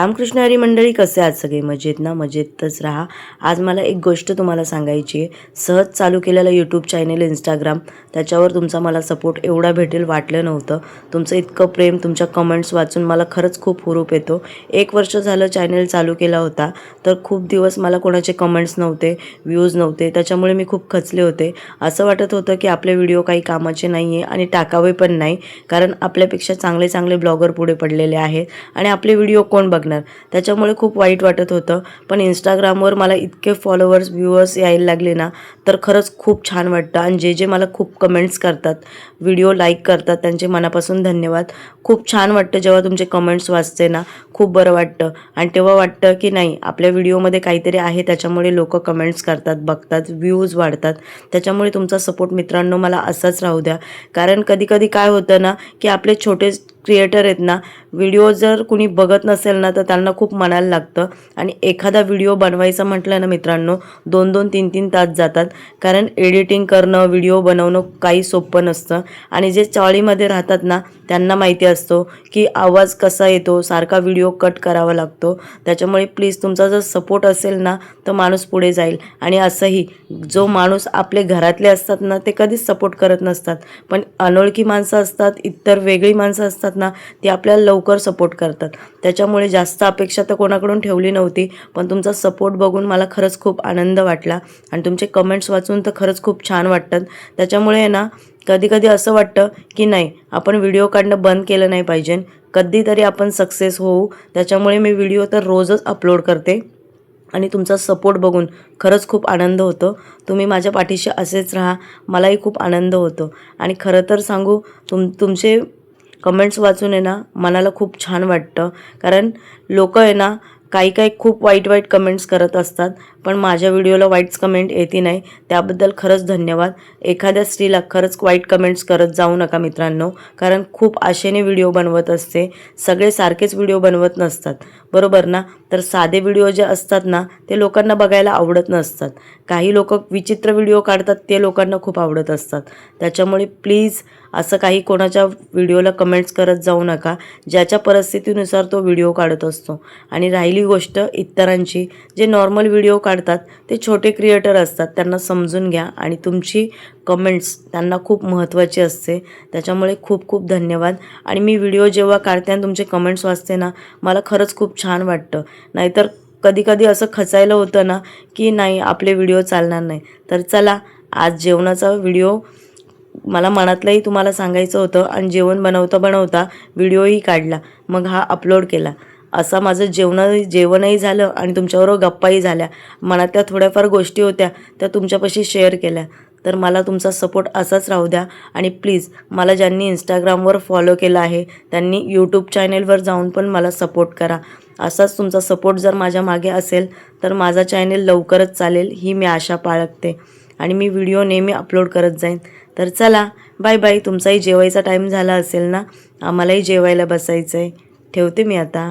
रामकृष्ण हरी मंडळी कसे आहात सगळे? मजेत ना? मजेतच राहा. आज मला एक गोष्ट तुम्हाला सांगायची आहे. सहज चालू केलेलं यूट्यूब चॅनेल इंस्टाग्राम त्याच्यावर तुमचा मला सपोर्ट एवढा भेटेल वाटलं नव्हतं. तुमचं इतकं प्रेम तुमच्या कमेंट्स वाचून मला खरंच खूप हुरूप येतो. एक वर्ष झालं चॅनेल चालू केला होता. तर खूप दिवस मला कोणाचे कमेंट्स नव्हते व्ह्यूज नव्हते. त्याच्यामुळे मी खूप खचले होते. असं वाटत होतं की आपले व्हिडिओ काही कामाचे नाही आहे आणि टाकावे पण नाही. कारण आपल्यापेक्षा चांगले चांगले ब्लॉगर पुढे पडलेले आहेत. आणि आपले व्हिडिओ कोण बघणार? त्याच्यामुळे खूप वाईट वाटत होतं. पण इंस्टाग्रामवर मला इतके फॉलोअर्स व्ह्युअर्स यायला लागले ना तर खरंच खूप छान वाटतं. आणि जे जे मला खूप कमेंट्स करतात व्हिडिओ लाईक करतात त्यांचे मनापासून धन्यवाद. खूप छान वाटतं जेव्हा तुमचे कमेंट्स वाचते ना खूप बरं वाटतं. आणि तेव्हा वाटतं की नाही आपल्या व्हिडिओमध्ये काहीतरी आहे त्याच्यामुळे लोक कमेंट्स करतात बघतात व्ह्यूज वाढतात. त्याच्यामुळे तुमचा सपोर्ट मित्रांनो मला असाच राहू द्या. कारण कधी कधी काय होतं ना की आपले छोटे क्रिएटर आहेत ना व्हिडिओ जर कुणी बघत नसेल ना तर त्यांना खूप म्हणायला लागतं. आणि एखादा व्हिडिओ बनवायचा म्हटलं ना मित्रांनो दोन दोन तीन तीन तास जातात. कारण एडिटिंग करणं व्हिडिओ बनवणं काही सोपं नसतं. आणि जे चाळीमध्ये राहतात ना त्यांना माहिती असतो की आवाज कसा येतो सारखा व्हिडिओ कट करावा लागतो. त्याच्यामुळे प्लीज तुमचा जर सपोर्ट असेल ना तर माणूस पुढे जाईल. आणि असंही जो माणूस आपले घरातले असतात ना ते कधीच सपोर्ट करत नसतात. पण अनोळखी माणसं असतात इतर वेगळी माणसं असतात ना ती आपल्याला लवकर सपोर्ट करतात. त्याच्यामुळे जास्त अपेक्षा तर कोणाकडून ठेवली नव्हती पण तुमचा सपोर्ट बघून मला खरंच खूप आनंद वाटला आणि तुमचे कमेंट्स वाचून तर खरंच खूप छान वाटतात. त्याच्यामुळे ना कधी कधी असं वाटतं की नाही आपण व्हिडिओ काढणं बंद केलं नाही पाहिजे. कधीतरी आपण सक्सेस होऊ. त्याच्यामुळे मी व्हिडिओ तर रोजच अपलोड करते. आणि तुमचा सपोर्ट बघून खरंच खूप आनंद होतो. तुम्ही माझ्या पाठीशी असेच राहा. मलाही खूप आनंद होतो. आणि खरं तर सांगू तुम तुमचे कमेंट्स वाचून आहे ना मनाला खूप छान वाटतं. कारण लोक आहे ना काही काही खूप वाईट वाईट कमेंट्स करत असतात पण माझ्या व्हिडिओला वाईट्स कमेंट येते नाही. त्याबद्दल खरंच धन्यवाद. एखाद्या स्त्रीला खरंच वाईट कमेंट्स करत जाऊ नका मित्रांनो. कारण खूप आशेने व्हिडिओ बनवत असते. सगळे सारखेच व्हिडिओ बनवत नसतात. बरोबर ना? तर साधे व्हिडिओ जे असतात ना ते लोकांना बघायला आवडत नसतात. काही लोक विचित्र व्हिडिओ काढतात ते लोकांना खूप आवडत असतात. त्याच्यामुळे प्लीज असं काही कोणाच्या व्हिडिओला कमेंट्स करत जाऊ नका. ज्याच्या परिस्थितीनुसार तो व्हिडिओ काढत असतो. आणि राहिली गोष्ट इतरांची. जे नॉर्मल व्हिडिओ काढतात ते छोटे क्रिएटर असतात. त्यांना समजून घ्या आणि तुमची कमेंट्स त्यांना खूप महत्त्वाची असते. त्याच्यामुळे खूप खूप धन्यवाद. आणि मी व्हिडिओ जेव्हा काढते आणि तुमचे कमेंट्स वाचते ना मला खरंच खूप छान वाटतं. नाहीतर कधी कधी असं खचायला होतं ना की नाही आपले व्हिडिओ चालणार नाही. तर चला आज जेवणाचा व्हिडिओ मला मनातलंही तुम्हाला सांगायचं होतं आणि जेवण बनवता बनवता व्हिडिओही काढला. मग हा अपलोड केला. असा माझं जेवण जेवणही झालं आणि तुमच्याबरोबर गप्पाही झाल्या. मनातल्या थोड्याफार गोष्टी होत्या त्या तुमच्यापाशी शेअर केल्या. तर मला तुमचा सपोर्ट असाच राहू द्या. आणि प्लीज मला ज्यांनी इंस्टाग्रामवर फॉलो केलं आहे त्यांनी यूट्यूब चॅनेलवर जाऊन पण मला सपोर्ट करा. असाच तुमचा सपोर्ट जर माझ्या मागे असेल तर माझा चॅनेल लवकरच चालेल ही मी आशा बाळगते. आणि मी व्हिडिओ नेहमी अपलोड करत जाईन. तर चला बाय बाय तुमचाही जेवायचा टाईम झाला असेल ना? आम्हालाही जेवायला बसायचं आहे ठेवते मी आता.